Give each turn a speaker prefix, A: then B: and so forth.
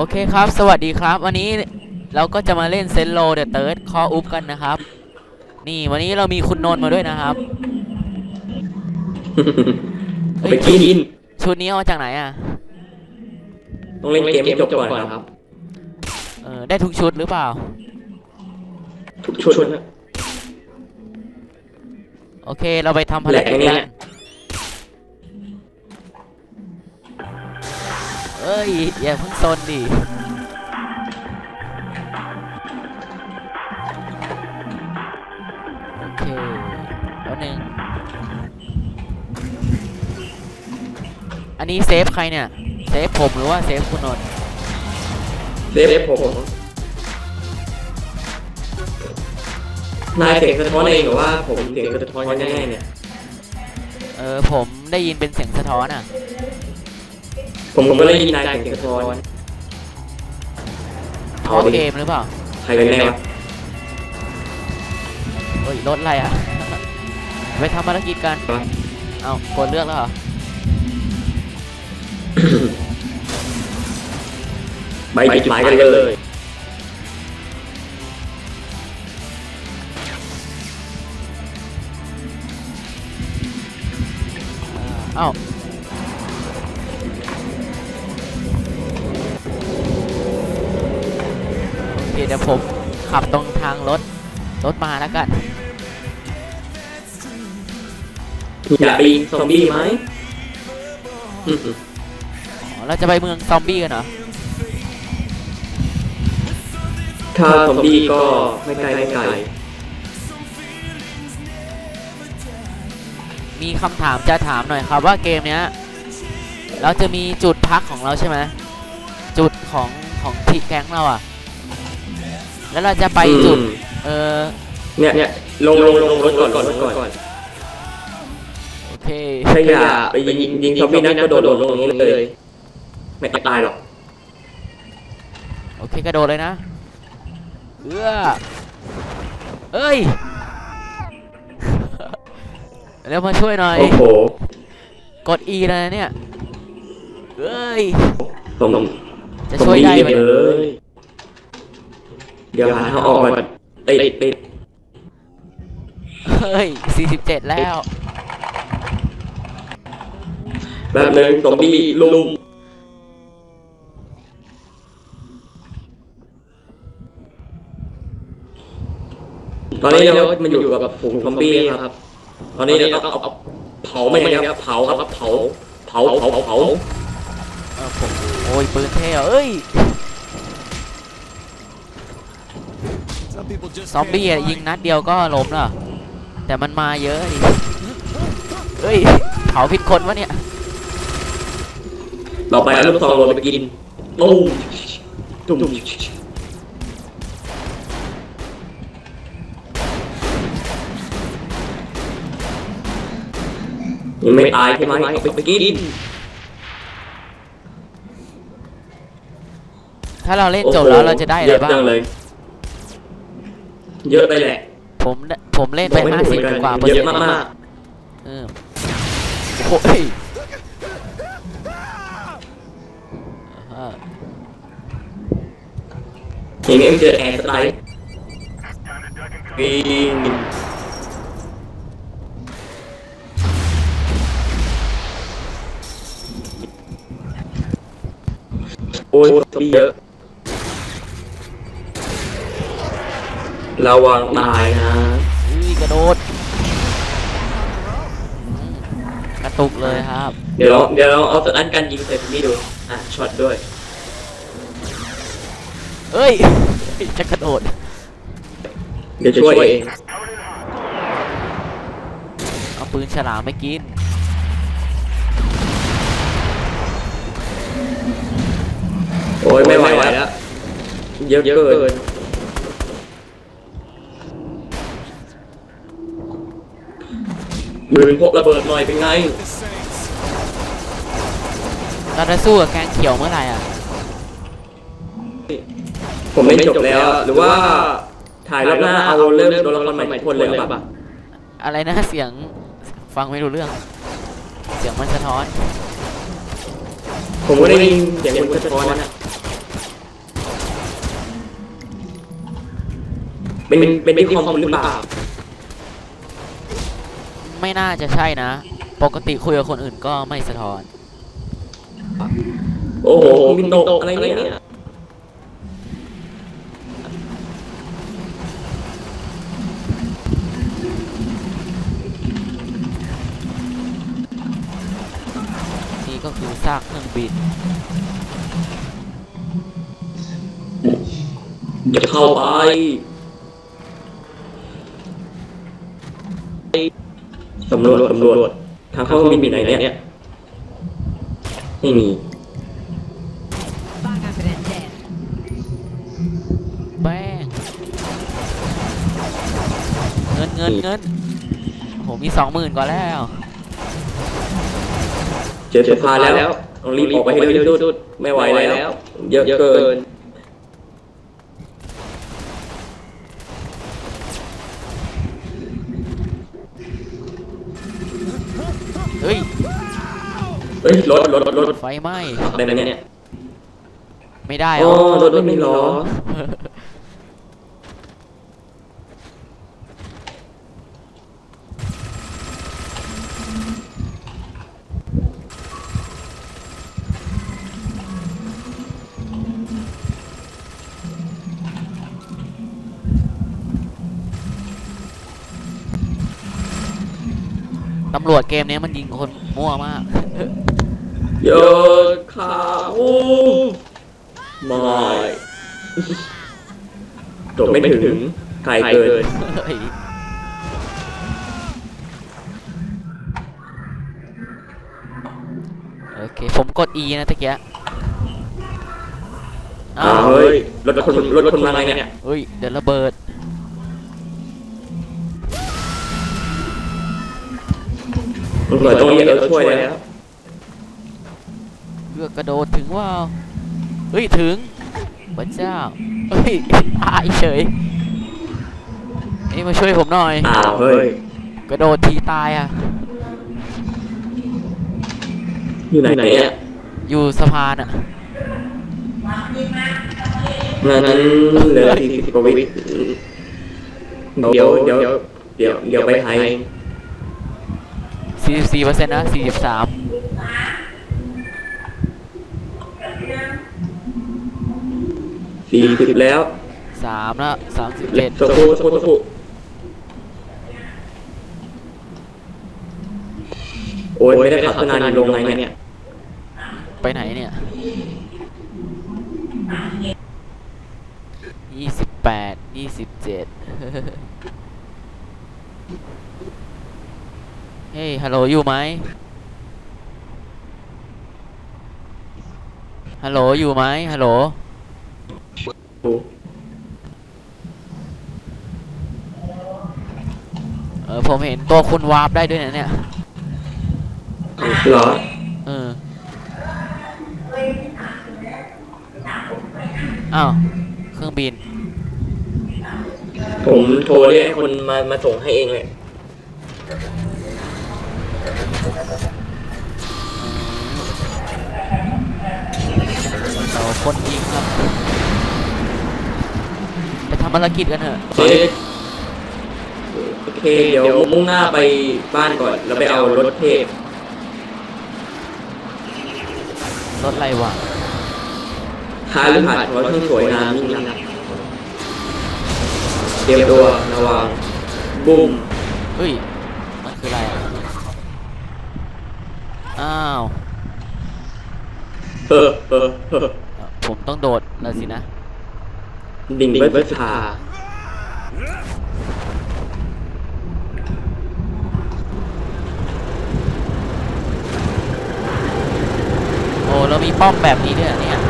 A: โอเคครับ สวัสดีครับ วันนี้เราก็จะมาเล่นเซนโลเดอะเติร์ดคออุปกันนะครับ นี่วันนี้เรามีคุณนนท์มาด้วยนะครับ
B: เอาไปกิน
A: ชุดนี้เอามาจากไหนอะ
B: ต้องเล่นเกมให้จบก่อนครับ
A: เออได้ทุกชุดหรือเปล่า
B: ทุกชุดนะ
A: โอเค เราไปทำภารกิจ
B: แหลกไหมเนี่
A: กัน
B: ย
A: เอ้ย อย่าเพิ่งซนดิโอเคแล้วหนึ่งอันนี้เซฟใครเนี่ย เซฟผมหรือว่าเซฟคุณนนท์
B: เซฟผม นายเสียงสะท้อนเองหรือว่าผมเสียงสะท้อนแน่ๆเนี่ย
A: เออผมได้ยินเป็นเสียงสะท้อนอะ
B: ผมผมก็ได้ยินนายเสียงสะท้อน
A: เพราะเกมหรือเปล่า
B: ใครกันแน่วะ
A: เฮ้ยรถอะไรอะ ไปทำภารกิจกัน เอากดเลือกแล้วเหรอ
B: ใบจุดหมายกันเลย
A: เอ้า เคเดี๋ยวผมขับตรงทางรถรถมาแล้วกัน
B: อยากไปยิงซอมบี้ไหมอืม
A: อ๋อเราจะไปเมืองซอมบี้กันเหรอ
B: ถ้าซอมบี้ก็ไม่ไกลไม่ไกล
A: มีคำถามจะถามหน่อยครับว่าเกมเนี้ย เราจะมีจุดพักของเราใช่ไหม จุดของของทีแก๊งเราอะ แล้วเราจะไปจุด
B: อืม
A: เออ
B: เนี่ยเนี่ยลงลงลงรถก่อนลงรถก่อน
A: โอเค
B: ถ้าอยากไปยิงยิงซอมบี้นั้นก็โดดโดดลงนี้เลยไม่ตายหรอก
A: โอเคกระโดดเลยนะเอื้อเอ้ยเร็วมาช่วยหน่อย
B: โอ้โห
A: กด E แล้วนะเนี่ยเอ้ย
B: ผม
A: จะช่วยได้ไหม
B: เลย เดี๋ยวหาทางออกก่อนติดติด
A: เฮ้ย 47 แล้ว
B: แบบนึงซอมบี้ลุมตอนนี้เรามันอยู่กับฝูงซอมบี้ครับ ตอนนี้เราต้องเอาเผาไม่ครับเผาครับเผา เผาเผาเผา
A: เออผมโอ้ยปืนเท่อะเอ้ย ซอมบี้อะยิงนัดเดียวก็ล้มแล้วแต่มันมาเยอะดิเฮ้ยเผาผิดคนวะเนี่ย
B: เราไปเอาลูกซองลงไปกินตุ้มตุ้มยังไม่ตายใช่ไหมเอาไปไปกิน
A: ถ้าเราเล่นจบแล้วเราจะได้อะไรบ้าง
B: เยจัเลยเยอะไปแหละ
A: ผมได้ผมเล่นไป
B: บอกม่ถู
A: 50กว่าเปอร์
B: เย
A: เซ็น
B: อะ
A: ต์
B: มาก
A: เออโอ้ยเออ
B: ๆอย่างนี้มันเจอแอร์สไตล์กินโอ้ยตัวเยอะ ระวังตายนะ
A: อุ้ยกระโดดอืมกระตุกเลยครับ
B: เดี๋ยวลองเดี๋ยวลองเอาสตันกันยิงใส่พี่ดูอะช็อตด้วย
A: เอ้ย จะกระโดด
B: เดี๋ยวช่วยเอง
A: เอาปืนฉลามไม่กิน
B: โอ้ยไม่ไหวแล้ว เยอะเกิน มือเป็นพวกระเบิดหน่อยเป็นไง
A: เราจะสู้กับแกงเขียวเมื่อไหร่อะ
B: ผมไม่จบแล้ว หรือว่าถ่ายรอบหน้าเอาเริ่มตัวละครใหม่ทุกคนเลยป่ะ
A: อะไรนะเสียงฟังไม่รู้เรื่อง เสียงมันสะท้อน
B: ผมก็ได้ยินเสียงมันสะท้อนนะเป็นเป็นเป็นที่คอมหรือเปล่า
A: ไม่น่าจะใช่นะ ปกติคุยกับคนอื่นก็ไม่สะท้อน
B: โอ้โหมินโตะอะไรเนี่ย
A: นี่ก็คือซากเครื่องบิน
B: จะเข้าไป สำรวจสำรวจทางเข้ามีมีไหนเนี่ยไม่มี
C: Bang accident dead.
A: แป้งเงินเงินเงินโหมีสองหมื่นก่อนแล้ว
B: เจอสะพานแล้วต้องรีบออกไปให้เร็วที่สุดไม่ไหวแล้ว เยอะเกิน
A: เฮ้ย
B: เฮ้ยรถรถรถรถ
A: ไฟไหม้
B: อะไรนะเนี่ย
A: ไม่ได้เหร
B: อ๋อ
A: อ
B: รถไม่มีล้อ
A: ตำรวจเกมนี้มันยิงคนมั่วมาก
B: เยอะขาอู้ไม่จบไม่ถึงไกลเกิน
A: เฮ้ยโอเค ผมกด E นะตะเกีย
B: อ้าวเฮ้ย รถคนรถคนมาไงเนี่ย
A: เฮ้ย เดี๋ยวระเบิด
B: ตำรวจต้องเรียกเราช่วยแล้ว
A: เพื่อกระโดดถึงว่าเฮ้ยถึงพระเจ้าเฮ้ยตายเฉยนี่มาช่วยผมหน่อย
B: อ้าวเฮ้ย
A: กระโดดทีตายอะ
B: อยู่ไหนเนี่ย
A: อยู่สะพานอะ
B: งั้นเหลือสี่สิบกว่าวิเดี๋ยวเดี๋ยวเดี๋ยวเดี๋ยวไปไทย
A: 44เปอร์เซ็นต์นะ 43
B: สี่สิบแล้ว
A: 3แล้ว
B: สัก
A: 37
B: ครู่สักครู่สักครู่โอ้ยไม่ได้ขับนานลงไงเนี่ย
A: ไปไหนเนี่ยยี่สิบแปดยี่สิบเจ็ด เฮ้ยฮัลโหลอยู่ไหมฮัลโหลอยู่ไหมฮัลโหลเออผมเห็นตัวคุณวาร์ปได้ด้วยนะเนี่ย
B: เหรอ
A: เออ อ้าว เครื่องบิน
B: ผมโทรเรียกให้คนมามาส่งให้เองเลย
A: เราคนยิงครับ ไปทำภารกิจกันเถอะ
B: โอเคโอเค เดี๋ยวมุ่งหน้าไปบ้านก่อน แล้วไปเอารถเทพ
A: รถอะไรวะ
B: ท้ายหรือผ่านรถที่สวยงามยิ่งนักเตรียมตัวระวังบุ้ม
A: เฮ้ย มันคืออะไรอะ อ้าว
B: เออเออเออ
A: ผมต้องโดดแล้วสินะ
B: ดิ่งเบิร์ดชา
A: โอ้แล้วมีป้อมแบบนี้ด้วยเหรอเนี่ยต้อง
B: อ้าวเฮ้ย